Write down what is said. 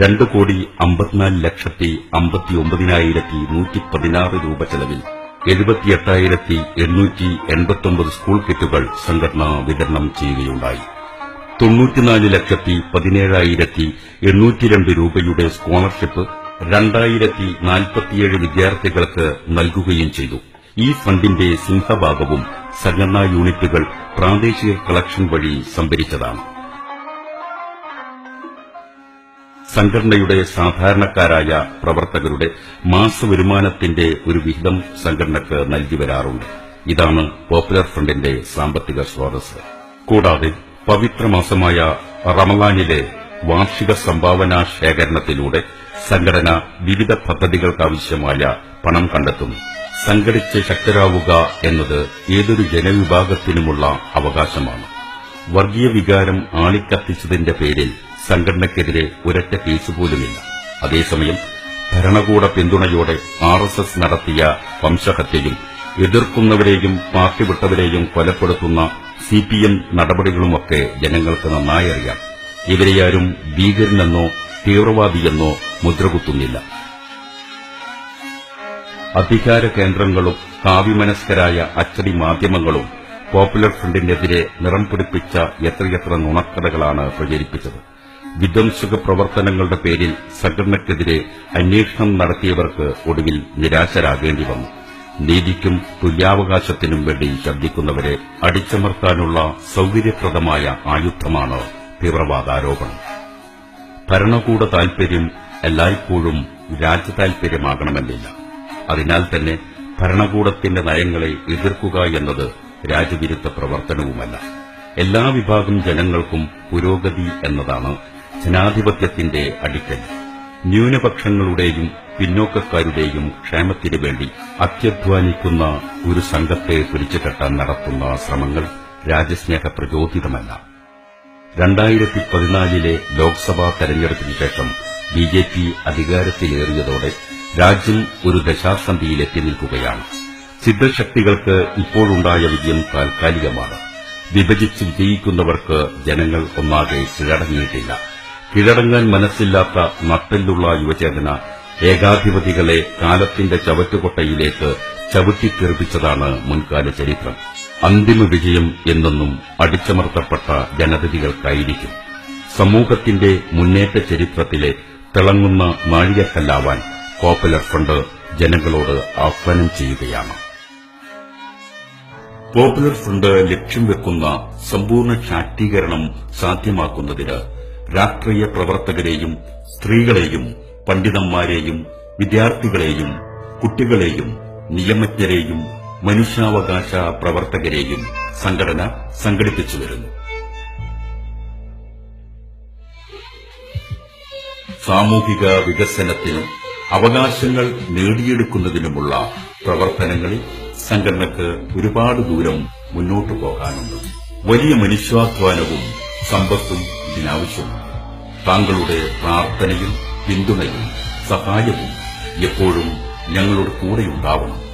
രണ്ട് കോടി അമ്പത്തിനാല് ലക്ഷത്തി അമ്പത്തി ഒമ്പതിനായിരത്തി നൂറ്റി പതിനാറ് രൂപ ചെലവിൽ എഴുപത്തിയെട്ടായിരത്തി എണ്ണൂറ്റി എൺപത്തിയൊമ്പത് സ്കൂൾ കിറ്റുകൾ സംഘടന വിതരണം ചെയ്യുകയുണ്ടായി. തൊണ്ണൂറ്റിനാല് ലക്ഷത്തി പതിനേഴായിരത്തി എണ്ണൂറ്റിരണ്ട് രൂപയുടെ സ്കോളർഷിപ്പ് രണ്ടായിരത്തി നാൽപ്പത്തിയേഴ് വിദ്യാർത്ഥികൾക്ക് നൽകുകയും ചെയ്തു. ഈ ഫണ്ടിന്റെ സിംഹഭാഗവും സംഘടനാ യൂണിറ്റുകൾ പ്രാദേശിക കളക്ഷൻ വഴി സംഭരിച്ചതാണ്. സംഘടനയുടെ സാധാരണക്കാരായ പ്രവർത്തകരുടെ മാസവരുമാനത്തിന്റെ ഒരു വിഹിതം സംഘടനക്ക് നൽകി വരാറുണ്ട്. ഇതാണ് പോപ്പുലർ ഫ്രണ്ടിന്റെ സാമ്പത്തിക സ്രോതസ് കൂടാതെ പവിത്രമാസമായ റമലാനിലെ വാർഷിക സംഭാവന ശേഖരണത്തിലൂടെ സംഘടന വിവിധ പദ്ധതികൾക്കാവശ്യമായ പണം കണ്ടെത്തുന്നു. സംഘടിച്ച് ശക്തരാവുക എന്നത് ഏതൊരു ജനവിഭാഗത്തിനുമുള്ള അവകാശമാണ്. വർഗീയ വികാരം ആളിക്കത്തിച്ചതിന്റെ പേരിൽ സംഘടനയ്ക്കെതിരെ ഒരൊറ്റ കേസ് പോലുമില്ല. അതേസമയം ഭരണകൂട പിന്തുണയോടെ ആർ എസ് എസ് നടത്തിയ വംശഹത്യയും എതിർക്കുന്നവരെയും പാർട്ടി വിട്ടവരെയും കൊലപ്പെടുത്തുന്ന സി പി എം നടപടികളുമൊക്കെ ജനങ്ങൾക്ക് നന്നായി അറിയാം. ഇവരെയാരും ഭീകരനെന്നോ തീവ്രവാദിയെന്നോ മുദ്രകുത്തുന്നില്ല. അധികാര കേന്ദ്രങ്ങളും കാവ്യമനസ്കരായ അച്ചടി മാധ്യമങ്ങളും പോപ്പുലർ ഫ്രണ്ടിനെതിരെ നിറം പിടിപ്പിച്ച എത്രയെത്ര നുണക്കഥകളാണ് പ്രചരിപ്പിച്ചത്. വിധ്വംസക പ്രവർത്തനങ്ങളുടെ പേരിൽ സംഘടനയ്ക്കെതിരെ അന്വേഷണം നടത്തിയവർക്ക് ഒടുവിൽ നിരാശരാകേണ്ടി വന്നു. നീതിക്കും തുല്യാവകാശത്തിനും വേണ്ടി ശബ്ദിക്കുന്നവരെ അടിച്ചമർത്താനുള്ള സൌകര്യപ്രദമായ ആയുധമാണ് തീവ്രവാദാരോപണം. ഭരണകൂട താൽപര്യം എല്ലായ്പ്പോഴും രാജ്യതാൽപര്യമാകണമെന്നില്ല. അതിനാൽ തന്നെ ഭരണകൂടത്തിന്റെ നയങ്ങളെ എതിർക്കുക എന്നത് രാജ്യവിരുദ്ധ പ്രവർത്തനവുമല്ല. എല്ലാ വിഭാഗം ജനങ്ങൾക്കും പുരോഗതി എന്നതാണ് ജനാധിപത്യത്തിന്റെ അടിക്കൽ ന്യൂനപക്ഷങ്ങളുടെയും പിന്നോക്കക്കാരുടെയും ക്ഷേമത്തിനു വേണ്ടി അത്യധ്വാനിക്കുന്ന ഒരു സംഘത്തെ പിടിച്ചുകെട്ടാൻ നടത്തുന്ന ശ്രമങ്ങൾ രാജ്യസ്നേഹ പ്രചോദിതമല്ല. രണ്ടായിരത്തി പതിനാലിലെ ലോക്സഭാ തെരഞ്ഞെടുപ്പിന് ശേഷം ബി ജെ പി അധികാരത്തിലേറിയതോടെ രാജ്യം ഒരു ദശാസന്ധിയിലെത്തി നിൽക്കുകയാണ്. സിദ്ധശക്തികൾക്ക് ഇപ്പോഴുണ്ടായ വിജയം താൽക്കാലികമാണ്. വിഭജിച്ച് വിജയിക്കുന്നവർക്ക് ജനങ്ങൾ ഒന്നാകെ കീഴടങ്ങിയിട്ടില്ല. കീഴടങ്ങാൻ മനസ്സില്ലാത്ത നട്ടെല്ലുള്ള യുവചേതന ഏകാധിപതികളെ കാലത്തിന്റെ ചവറ്റുകൊട്ടയിലേക്ക് ചവിട്ടിത്തെറിപ്പിച്ചതാണ് മുൻകാല ചരിത്രം. അന്തിമ വിജയം എന്നെന്നും അടിച്ചമർത്തപ്പെട്ട ജനതതികൾക്കായിരിക്കും. സമൂഹത്തിന്റെ മുന്നേറ്റ ചരിത്രത്തിലെ തിളങ്ങുന്ന നാഴികക്കല്ലാവാൻ പോപ്പുലർ ഫണ്ട് ജനങ്ങളോട് ആഹ്വാനം ചെയ്യുകയാണ്. പോപ്പുലർ ഫ്രണ്ട് ലക്ഷ്യം വെക്കുന്ന സമ്പൂർണ ശാക്തീകരണം സാധ്യമാക്കുന്നതിന് രാഷ്ട്രീയ പ്രവർത്തകരെയും സ്ത്രീകളെയും പണ്ഡിതന്മാരെയും വിദ്യാർത്ഥികളെയും കുട്ടികളെയും നിയമജ്ഞരെയും മനുഷ്യാവകാശ പ്രവർത്തകരെയും സംഘടന സംഘടിപ്പിച്ചു വരുന്നു. സാമൂഹിക വികസനത്തിനും അവകാശങ്ങൾ നേടിയെടുക്കുന്നതിനുമുള്ള പ്രവർത്തനങ്ങളിൽ സംഘടനക്ക് ഒരുപാട് ദൂരം മുന്നോട്ടു പോകാനുണ്ട്. വലിയ മനുഷ്യാധ്വാനവും സമ്പത്തും ഇതിനാവശ്യമാണ്. താങ്കളുടെ പ്രാർത്ഥനയും പിന്തുണയും സഹായവും എപ്പോഴും ഞങ്ങളുടെ കൂടെയുണ്ടാവണം.